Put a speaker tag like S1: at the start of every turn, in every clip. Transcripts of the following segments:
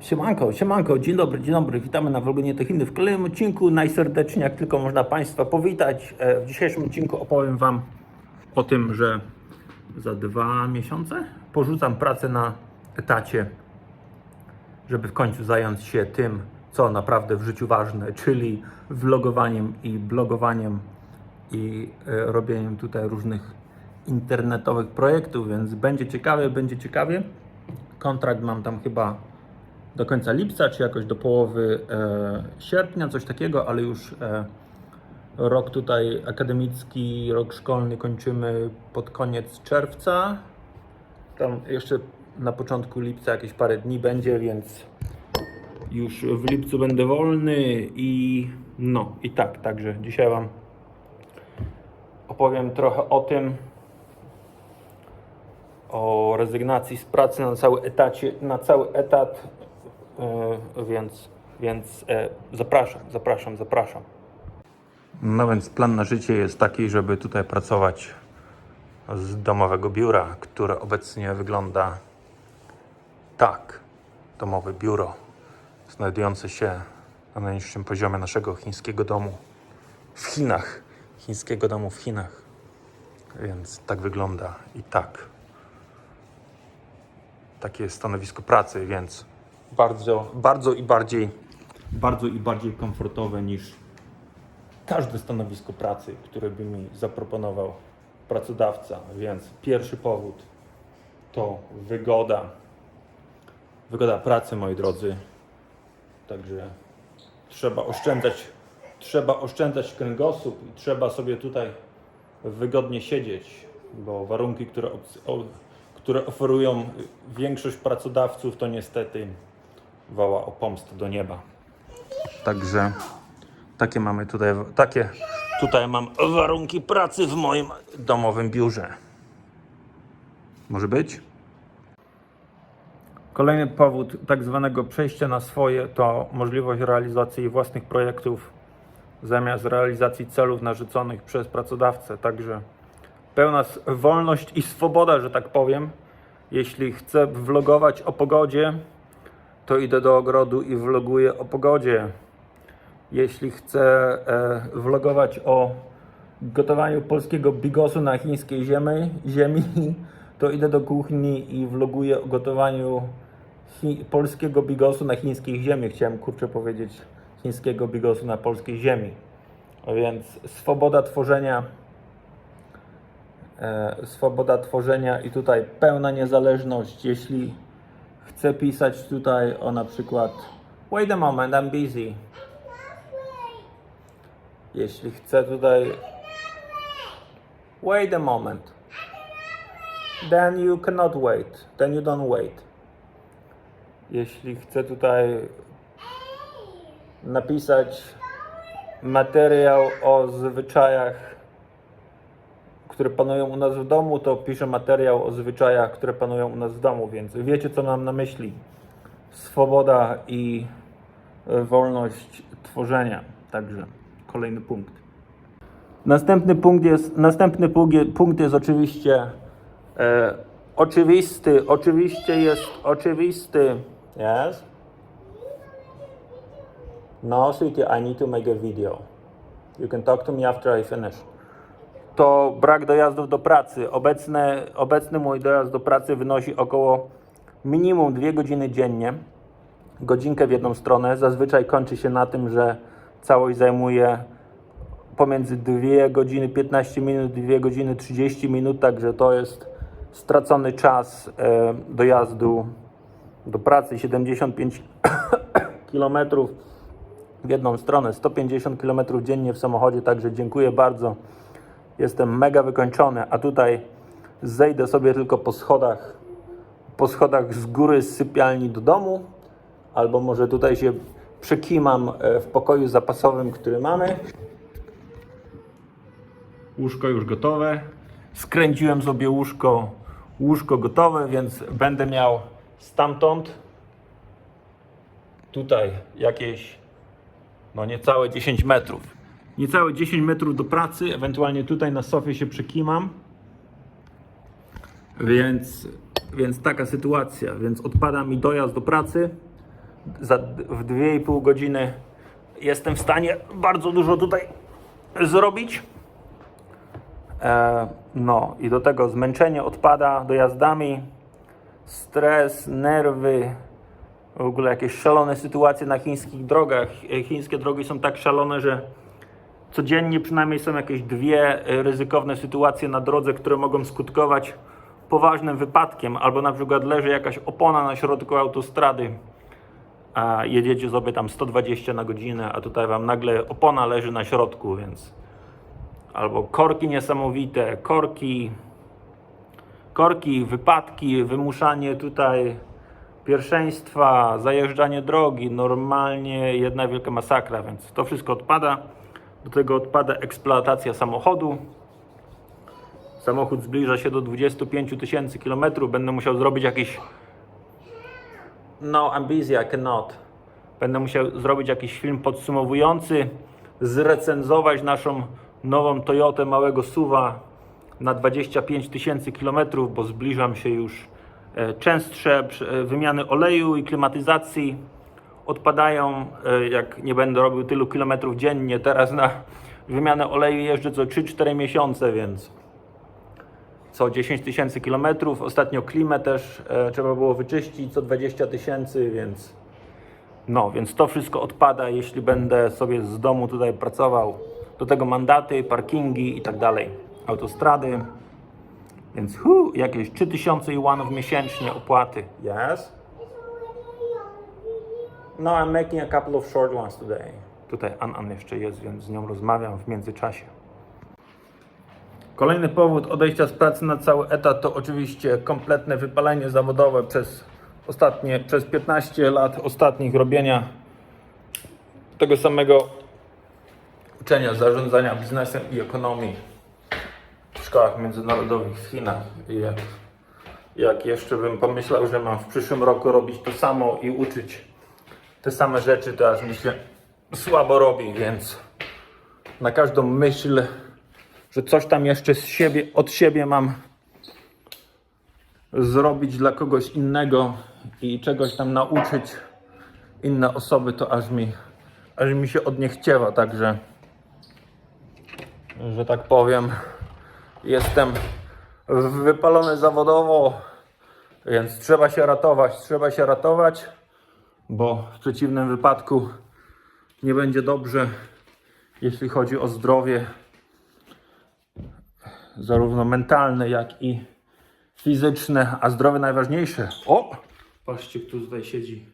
S1: Siemanko, siemanko, dzień dobry, dzień dobry, witamy na vlogu Nietechiny w kolejnym odcinku. Najserdeczniej jak tylko można Państwa powitać. E, W dzisiejszym odcinku opowiem Wam o tym, że za dwa miesiące porzucam pracę na etacie, żeby w końcu zająć się tym, co naprawdę w życiu ważne, czyli vlogowaniem i blogowaniem i e, robieniem tutaj różnych internetowych projektów, więc będzie ciekawie, będzie ciekawie. Kontrakt mam tam chyba do końca lipca, czy jakoś do połowy e, sierpnia, coś takiego, ale już e, rok tutaj akademicki, rok szkolny kończymy pod koniec czerwca. Tam jeszcze na początku lipca jakieś parę dni będzie, więc już w lipcu będę wolny i no i tak, także dzisiaj Wam opowiem trochę o tym, o rezygnacji z pracy na cały etacie, na cały etat, więc, więc e, zapraszam, zapraszam, zapraszam. No więc plan na życie jest taki, żeby tutaj pracować z domowego biura, które obecnie wygląda tak. Domowe biuro znajdujące się na najniższym poziomie naszego chińskiego domu w Chinach. Chińskiego domu w Chinach. Więc tak wygląda i tak takie jest stanowisko pracy, więc bardzo, bardzo i bardziej, bardzo i bardziej komfortowe niż każde stanowisko pracy, które by mi zaproponował pracodawca. Więc pierwszy powód to wygoda. Wygoda pracy, moi drodzy. Także trzeba oszczędzać, trzeba oszczędzać kręgosłup i trzeba sobie tutaj wygodnie siedzieć, bo warunki, które, które oferują większość pracodawców, to niestety woła o pomstę do nieba. Także takie mamy tutaj, takie tutaj mam warunki pracy w moim domowym biurze. Może być? Kolejny powód tak zwanego przejścia na swoje to możliwość realizacji własnych projektów zamiast realizacji celów narzuconych przez pracodawcę. Także pełna wolność i swoboda, że tak powiem. Jeśli chcę vlogować o pogodzie, to idę do ogrodu i vloguję o pogodzie. Jeśli chcę e, vlogować o gotowaniu polskiego bigosu na chińskiej ziemi, ziemi, to idę do kuchni i vloguję o gotowaniu polskiego bigosu na chińskiej ziemi. Chciałem kurczę powiedzieć chińskiego bigosu na polskiej ziemi. A więc swoboda tworzenia e, swoboda tworzenia i tutaj pełna niezależność. Jeśli chcę pisać tutaj o na przykład wait a moment, I'm busy. Jeśli chcę tutaj wait a moment, then you cannot wait, then you don't wait. Jeśli chcę tutaj napisać materiał o zwyczajach które panują u nas w domu, to piszę materiał o zwyczajach, które panują u nas w domu, więc wiecie, co mam na myśli. Swoboda i e, wolność tworzenia. Także kolejny punkt. Następny punkt jest, następny punkt je- punkt jest oczywiście e, oczywisty. Oczywiście jest oczywisty. Yes? No, sweetie, I need to make a video. You can talk to me after I finish to brak dojazdów do pracy. Obecne, obecny mój dojazd do pracy wynosi około minimum 2 godziny dziennie. Godzinkę w jedną stronę. Zazwyczaj kończy się na tym, że całość zajmuje pomiędzy 2 godziny 15 minut, 2 godziny 30 minut, także to jest stracony czas e, dojazdu do pracy 75 kilometrów w jedną stronę, 150 km dziennie w samochodzie, także dziękuję bardzo. Jestem mega wykończony, a tutaj zejdę sobie tylko po schodach, po schodach z góry z sypialni do domu, albo może tutaj się przekimam e, w pokoju zapasowym, który mamy. Łóżko już gotowe. Skręciłem sobie łóżko, łóżko gotowe, więc będę miał stamtąd tutaj jakieś no niecałe 10 metrów. Niecałe 10 metrów do pracy, ewentualnie tutaj na sofie się przekimam. Więc, więc taka sytuacja. Więc odpada mi dojazd do pracy. za, w 2,5 godziny jestem w stanie bardzo dużo tutaj zrobić. E, no i do tego zmęczenie odpada dojazdami, stres, nerwy, w ogóle jakieś szalone sytuacje na chińskich drogach. E, Chińskie drogi są tak szalone, że codziennie przynajmniej są jakieś dwie e, ryzykowne sytuacje na drodze, które mogą skutkować poważnym wypadkiem, albo na przykład leży jakaś opona na środku autostrady, a jedziecie sobie tam 120 na godzinę, a tutaj wam nagle opona leży na środku, więc albo korki niesamowite, korki, korki, wypadki, wymuszanie tutaj pierwszeństwa, zajeżdżanie drogi, normalnie jedna wielka masakra, więc to wszystko odpada. Do tego odpada eksploatacja samochodu. Samochód zbliża się do 25 tysięcy kilometrów. Będę musiał zrobić jakiś. No, I'm busy, I cannot. Będę musiał zrobić jakiś film podsumowujący, zrecenzować naszą nową Toyotę małego SUVa na 25 tysięcy kilometrów, bo zbliżam się już e, częstsze e, wymiany oleju i klimatyzacji odpadają, e, jak nie będę robił tylu kilometrów dziennie. Teraz na wymianę oleju jeżdżę co 3-4 miesiące, więc co 10 tysięcy kilometrów. Ostatnio klimę też e, trzeba było wyczyścić co 20 tysięcy, więc no, więc to wszystko odpada, jeśli będę sobie z domu tutaj pracował. Do tego mandaty, parkingi i tak dalej, autostrady. Więc hu, jakieś 3000 juanów miesięcznie opłaty. Yes? No, I'm making a couple of short ones today. Tutaj An-An jeszcze jest, więc z nią rozmawiam w międzyczasie. Kolejny powód odejścia z pracy na cały etat to oczywiście kompletne wypalenie zawodowe przez ostatnie, przez 15 lat ostatnich robienia tego samego uczenia zarządzania biznesem i ekonomii w szkołach międzynarodowych w Chinach. Jak, jak jeszcze bym pomyślał, że mam w przyszłym roku robić to samo i uczyć te same rzeczy, to aż mi się słabo robi, więc na każdą myśl, że coś tam jeszcze z siebie, od siebie mam zrobić dla kogoś innego i czegoś tam nauczyć inne osoby, to aż mi, aż mi się od nich chciewa, także że tak powiem, jestem wypalony zawodowo, więc trzeba się ratować, trzeba się ratować, bo w przeciwnym wypadku nie będzie dobrze, jeśli chodzi o zdrowie, zarówno mentalne, jak i fizyczne, a zdrowie najważniejsze. O! Patrzcie, kto tutaj siedzi.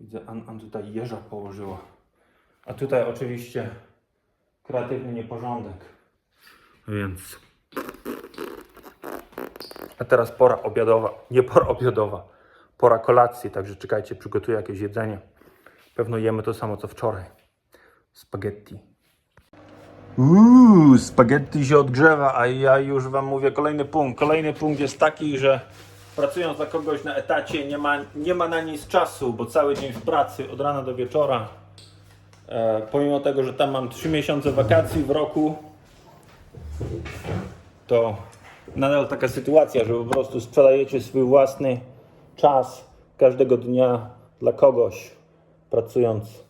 S1: Widzę, An, An tutaj jeża położyła. A tutaj oczywiście kreatywny nieporządek. Więc. A teraz pora obiadowa. Nie pora obiadowa. Pora kolacji, także czekajcie, przygotuję jakieś jedzenie. Pewno jemy to samo co wczoraj. Spaghetti. Uuu, spaghetti się odgrzewa, a ja już wam mówię kolejny punkt. Kolejny punkt jest taki, że pracując dla kogoś na etacie nie ma, nie ma na nic czasu, bo cały dzień w pracy od rana do wieczora. E, pomimo tego, że tam mam 3 miesiące wakacji w roku, to nadal taka sytuacja, że po prostu sprzedajecie swój własny czas każdego dnia dla kogoś, pracując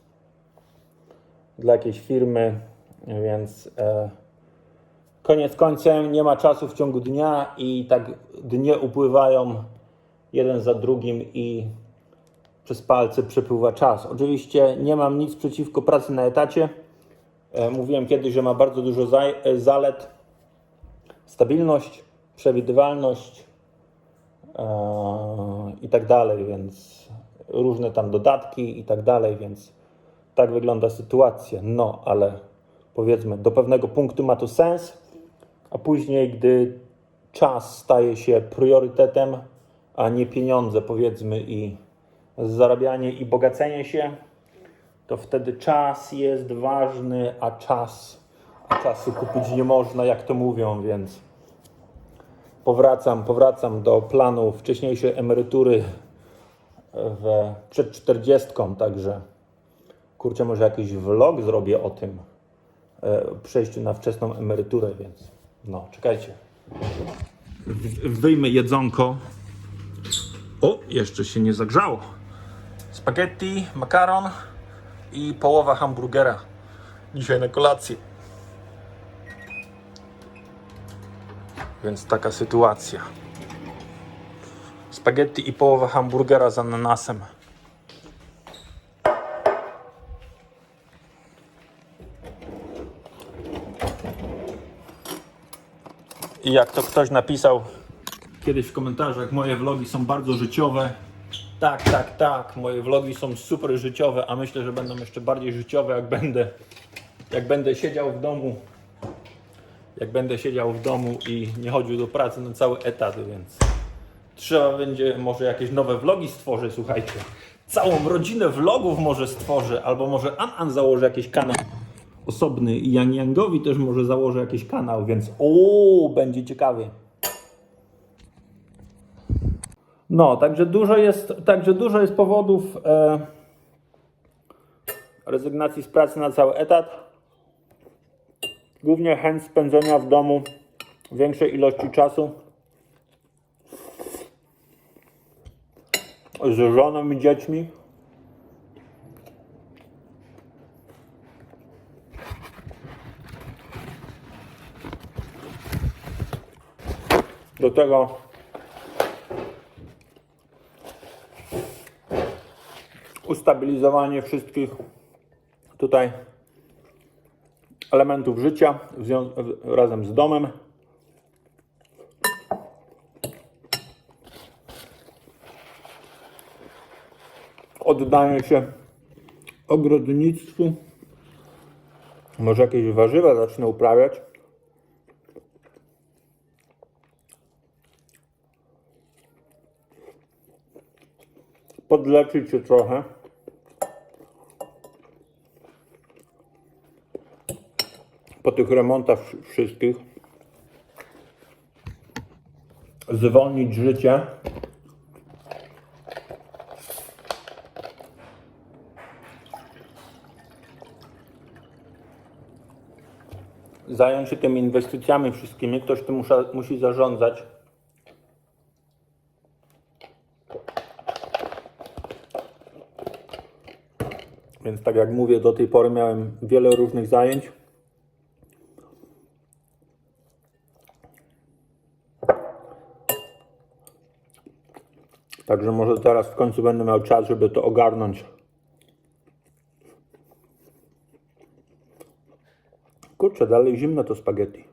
S1: dla jakiejś firmy, więc e, koniec końcem nie ma czasu w ciągu dnia i tak dnie upływają jeden za drugim i przez palce przepływa czas. Oczywiście nie mam nic przeciwko pracy na etacie. E, mówiłem kiedyś, że ma bardzo dużo e, zalet. Stabilność, przewidywalność i tak dalej, więc różne tam dodatki i tak dalej, więc tak wygląda sytuacja. No, ale powiedzmy, do pewnego punktu ma to sens, a później, gdy czas staje się priorytetem, a nie pieniądze, powiedzmy, i zarabianie i bogacenie się, to wtedy czas jest ważny, a czas, a czasu kupić nie można, jak to mówią, więc powracam, powracam do planu wcześniejszej emerytury w, przed 40, także kurczę, może jakiś vlog zrobię o tym e, przejściu na wczesną emeryturę, więc no, czekajcie. Wyjmę jedzonko. O, jeszcze się nie zagrzało. Spaghetti, makaron i połowa hamburgera. Dzisiaj na kolację. Więc taka sytuacja. Spaghetti i połowa hamburgera z ananasem. I jak to ktoś napisał kiedyś w komentarzach, moje vlogi są bardzo życiowe. Tak, tak, tak, moje vlogi są super życiowe, a myślę, że będą jeszcze bardziej życiowe, jak będę, jak będę siedział w domu. Jak będę siedział w domu i nie chodził do pracy na cały etat, więc trzeba będzie może jakieś nowe vlogi stworzę, słuchajcie. Całą rodzinę vlogów może stworzę, albo może An An założy jakiś kanał osobny i Yang Yangowi też może założę jakiś kanał, więc o, będzie ciekawie. No, także dużo jest, także dużo jest powodów e, rezygnacji z pracy na cały etat. Głównie chęć spędzenia w domu większej ilości czasu z żoną i dziećmi. Do tego ustabilizowanie wszystkich tutaj elementów życia razem z domem. Oddanie się ogrodnictwu. Może jakieś warzywa zacznę uprawiać. Podleczyć się trochę. Po tych remontach wsz- wszystkich zwolnić życie. Zająć się tymi inwestycjami wszystkimi. Ktoś tym musza, musi zarządzać. Więc tak jak mówię, do tej pory miałem wiele różnych zajęć. Także może teraz w końcu będę miał czas, żeby to ogarnąć. Kurczę, dalej zimne to spaghetti.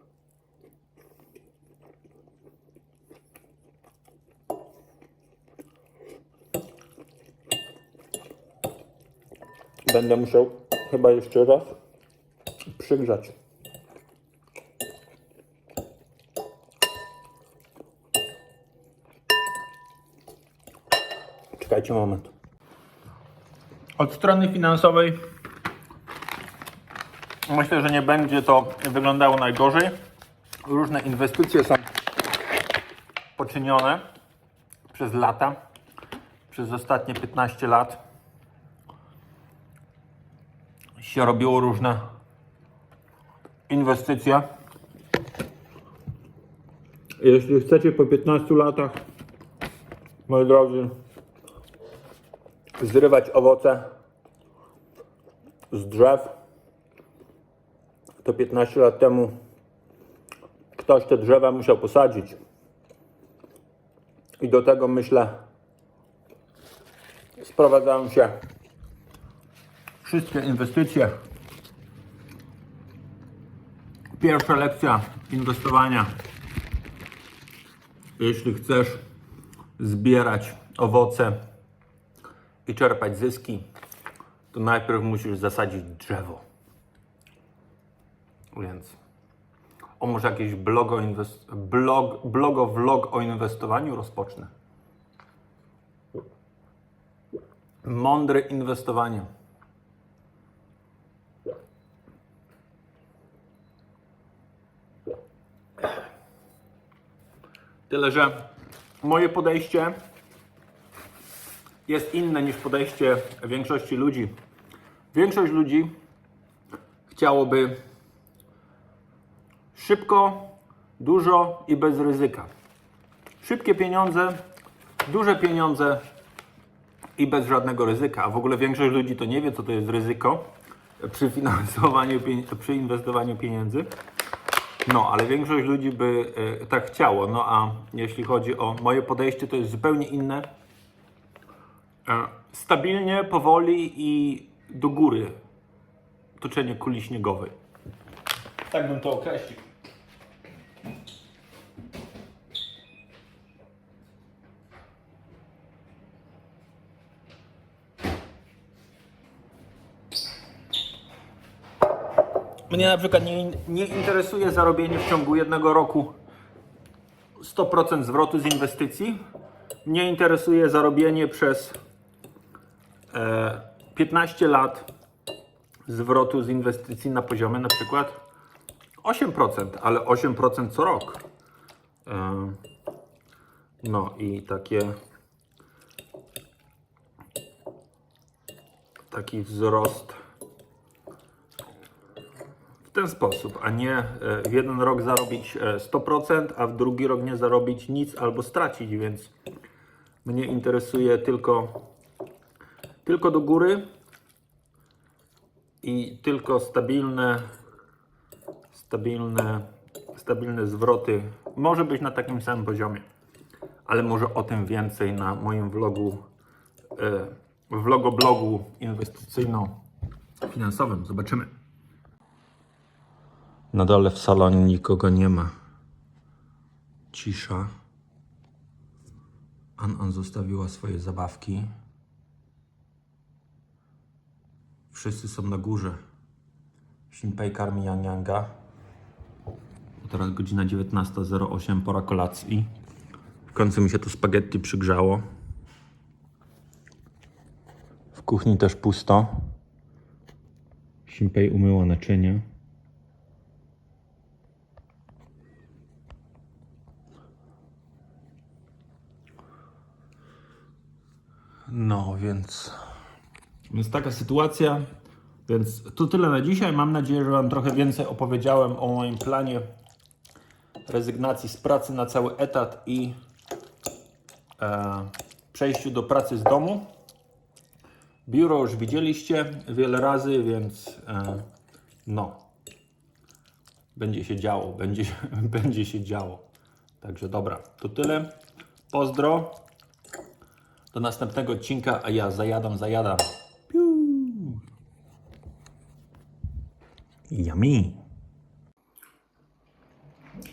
S1: Będę musiał chyba jeszcze raz przygrzać. Czekajcie moment. Od strony finansowej myślę, że nie będzie to wyglądało najgorzej. Różne inwestycje są poczynione przez lata, przez ostatnie 15 lat. Się robiło różne inwestycje. Jeśli chcecie po 15 latach, moi drodzy, zrywać owoce z drzew, to 15 lat temu ktoś te drzewa musiał posadzić. I do tego myślę sprowadzają się wszystkie inwestycje. Pierwsza lekcja inwestowania. Jeśli chcesz zbierać owoce i czerpać zyski, to najpierw musisz zasadzić drzewo. Więc o może jakiś blog o inwest- blog, blogo vlog o inwestowaniu rozpocznę. Mądre inwestowanie. Tyle, że moje podejście jest inne niż podejście większości ludzi. Większość ludzi chciałoby szybko, dużo i bez ryzyka. Szybkie pieniądze duże pieniądze i bez żadnego ryzyka. A w ogóle większość ludzi to nie wie, co to jest ryzyko przy finansowaniu, przy inwestowaniu pieniędzy. No, ale większość ludzi by e, tak chciało. No a jeśli chodzi o moje podejście, to jest zupełnie inne. Stabilnie, powoli i do góry toczenie kuli śniegowej. Tak bym to określił. Mnie na przykład nie, nie interesuje zarobienie w ciągu jednego roku 100% zwrotu z inwestycji. Mnie interesuje zarobienie przez 15 lat zwrotu z inwestycji na poziomie na przykład 8%, ale 8% co rok. E, no i takie taki wzrost w ten sposób, a nie e, w jeden rok zarobić e, 100%, a w drugi rok nie zarobić nic albo stracić, więc mnie interesuje tylko, tylko do góry i tylko stabilne, stabilne, stabilne zwroty. Może być na takim samym poziomie, ale może o tym więcej na moim vlogu, e, vlogoblogu inwestycyjno-finansowym. Zobaczymy. Na dole w salonie nikogo nie ma. Cisza. An-An zostawiła swoje zabawki. Wszyscy są na górze. Shinpei karmi Yang Yanga. Teraz godzina 19.08, pora kolacji. W końcu mi się to spaghetti przygrzało. W kuchni też pusto. Shinpei umyła naczynie. No, więc. Więc taka sytuacja. Więc to tyle na dzisiaj. Mam nadzieję, że Wam trochę więcej opowiedziałem o moim planie rezygnacji z pracy na cały etat i e, przejściu do pracy z domu. Biuro już widzieliście wiele razy, więc e, no. Będzie się działo, będzie, będzie się działo. Także dobra, to tyle. Pozdro. Do następnego odcinka, a ja zajadam, zajadam. Piu. Yummy.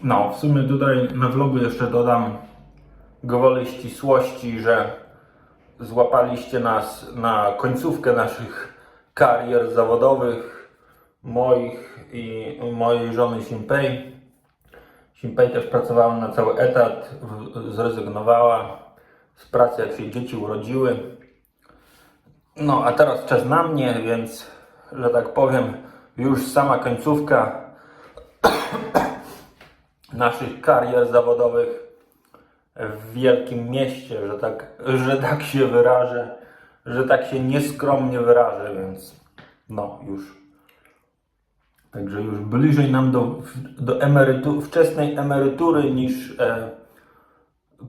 S1: No, w sumie tutaj na vlogu jeszcze dodam gwoli ścisłości, że złapaliście nas na końcówkę naszych karier zawodowych, moich i mojej żony Simpei. Simpei też pracowała na cały etat, zrezygnowała z pracy, jak się dzieci urodziły. No, a teraz czas na mnie, więc, że tak powiem, już sama końcówka naszych karier zawodowych w wielkim mieście, że tak, że tak się wyrażę, że tak się nieskromnie wyrażę, więc no, już. Także już bliżej nam do, do emerytu, wczesnej emerytury niż e,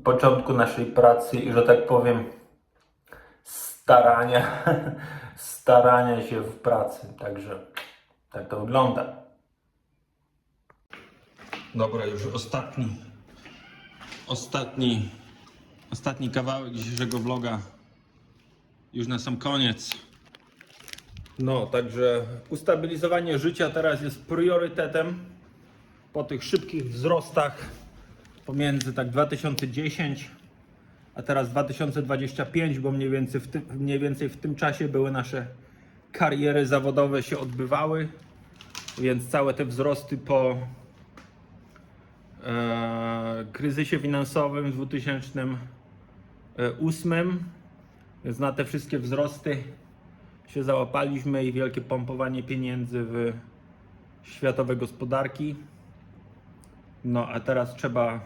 S1: początku naszej pracy i że tak powiem starania, starania się w pracy. Także tak to wygląda. Dobra, już ostatni, ostatni, ostatni kawałek dzisiejszego vloga. Już na sam koniec. No, także ustabilizowanie życia teraz jest priorytetem po tych szybkich wzrostach pomiędzy tak 2010 a teraz 2025, bo mniej więcej w tym, mniej więcej w tym czasie były nasze kariery zawodowe się odbywały, więc całe te wzrosty po e, kryzysie finansowym w 2008, więc na te wszystkie wzrosty się załapaliśmy i wielkie pompowanie pieniędzy w światowe gospodarki. No a teraz trzeba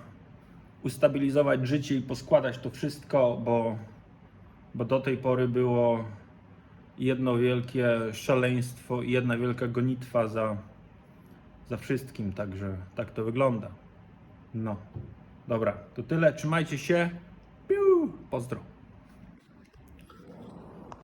S1: ustabilizować życie i poskładać to wszystko, bo, bo do tej pory było jedno wielkie szaleństwo i jedna wielka gonitwa za, za wszystkim, także tak to wygląda. No, dobra, to tyle, trzymajcie się. Piu! Pozdro.